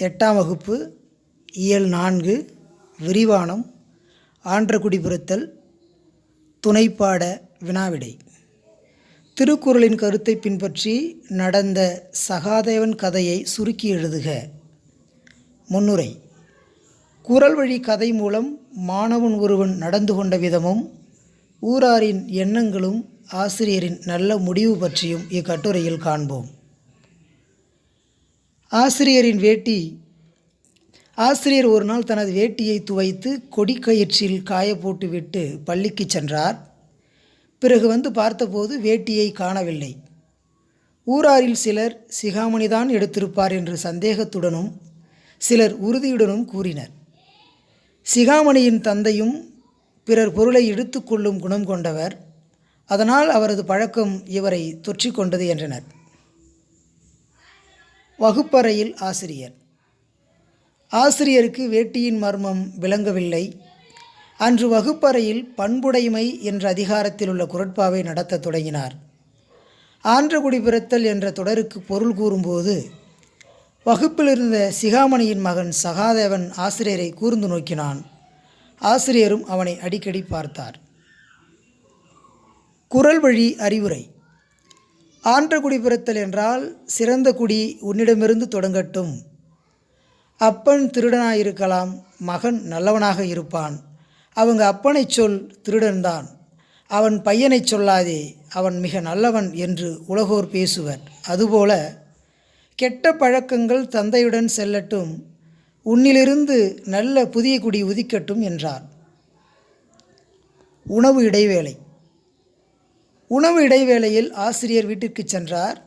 எட்டாம் வகுப்பு இயல் நான்கு விரிவானம் ஆன்றகுடிபுறத்தல் துணைப்பாட வினாவிடை. திருக்குறளின் கருத்தை பின்பற்றி நடந்த சகாதேவன் கதையை சுருக்கி எழுதுக. முன்னுரை. குறள் வழி கதை மூலம் மாணவன் ஒருவன் நடந்து கொண்ட விதமும் ஊராரின் எண்ணங்களும் ஆசிரியரின் நல்ல முடிவு பற்றியும் இக்கட்டுரையில் காண்போம். ஆசிரியரின் வேட்டி. ஆசிரியர் ஒரு நாள் தனது வேட்டியை துவைத்து கொடிக்கயிற்றில் காய போட்டுவிட்டு பள்ளிக்கு சென்றார். பிறகு வந்து பார்த்தபோது வேட்டியை காணவில்லை. ஊராரில் சிலர் சிகாமணிதான் எடுத்திருப்பார் என்று சந்தேகத்துடனும் சிலர் உறுதியுடனும் கூறினர். சிகாமணியின் தந்தையும் பிறர் பொருளை எடுத்துக்கொள்ளும் குணம் கொண்டவர். அதனால் அவரது பழக்கம் இவரை தொற்றிக்கொண்டது என்றனர். வகுப்பறையில் ஆசிரியர். ஆசிரியருக்கு வேட்டியின் மர்மம் விளங்கவில்லை. அன்று வகுப்பறையில் பண்புடைமை என்ற அதிகாரத்தில் உள்ள குரட்பாவை நடத்தத் தொடங்கினார். ஆன்றகுடி பிறத்தல் என்ற தொடருக்கு பொருள் கூறும்போது வகுப்பில் இருந்த சிகாமணியின் மகன் சகாதேவன் ஆசிரியரை கூர்ந்து நோக்கினான். ஆசிரியரும் அவனை அடிக்கடி பார்த்தார். குரல் வழி அறிவுரை. ஆன்ற குடி பிறத்தல் என்றால் சிறந்த குடி உன்னிடமிருந்து தொடங்கட்டும். அப்பன் திருடனாயிருக்கலாம் மகன் நல்லவனாக இருப்பான். அவங்க அப்பனைச் சொல் திருடன்தான். அவன் பையனை சொல்லாதே அவன் மிக நல்லவன் என்று உலகோர் பேசுவர். அதுபோல கெட்ட பழக்கங்கள் தந்தையுடன் செல்லட்டும் உன்னிலிருந்து நல்ல புதிய குடி உதிக்கட்டும் என்றார். உணவு இடைவேளை. உணவு இடைவேளையில் ஆசிரியர் வீட்டிற்கு சென்றார்.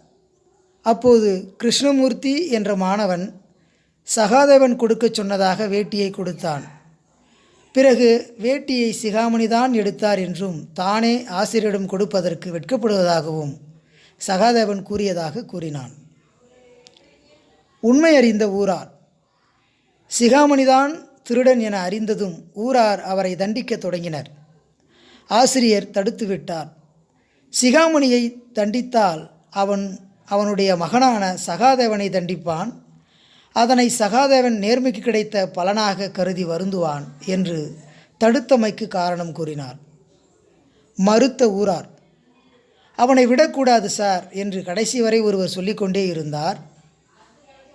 அப்போது கிருஷ்ணமூர்த்தி என்ற மாணவன் சகாதேவன் கொடுக்கச் சொன்னதாக வேட்டியை கொடுத்தான். பிறகு வேட்டியை சிகாமணிதான் எடுத்தார் என்றும் தானே ஆசிரியரிடம் கொடுப்பதற்கு வெட்கப்படுவதாகவும் சகாதேவன் கூறியதாக கூறினான். உண்மை அறிந்த ஊரார். சிகாமணிதான் திருடன் என அறிந்ததும் ஊரார் அவரை தண்டிக்க தொடங்கினர். ஆசிரியர் தடுத்துவிட்டார் சிகாமணியை தண்டித்தால் அவன் அவனுடைய மகனான சகாதேவனை தண்டிப்பான். அதனை சகாதேவன் நேர்மைக்கு கிடைத்த பலனாக கருதி வருந்துவான் என்று தடுத்தமைக்கு காரணம் கூறினார். மறுத்த ஊரார் அவனை விடக்கூடாது சார் என்று கடைசி வரை ஒருவர் சொல்லிக்கொண்டே இருந்தார்.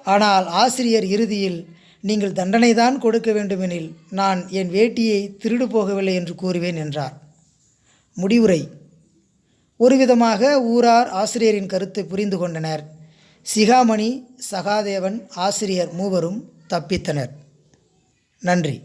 ஆனால் ஆசிரியர் இறுதியில் நீங்கள் தண்டனை தான் கொடுக்க வேண்டுமெனில் நான் என் வேட்டியை திருடு போகவில்லை என்று கூறுவேன் என்றார். முடிவுரை. ஒருவிதமாக ஊரார் ஆசிரியரின் கருத்தை புரிந்து கொண்டனர். சிகாமணி சகாதேவன் ஆசிரியர் மூவரும் தப்பித்தனர். நன்றி.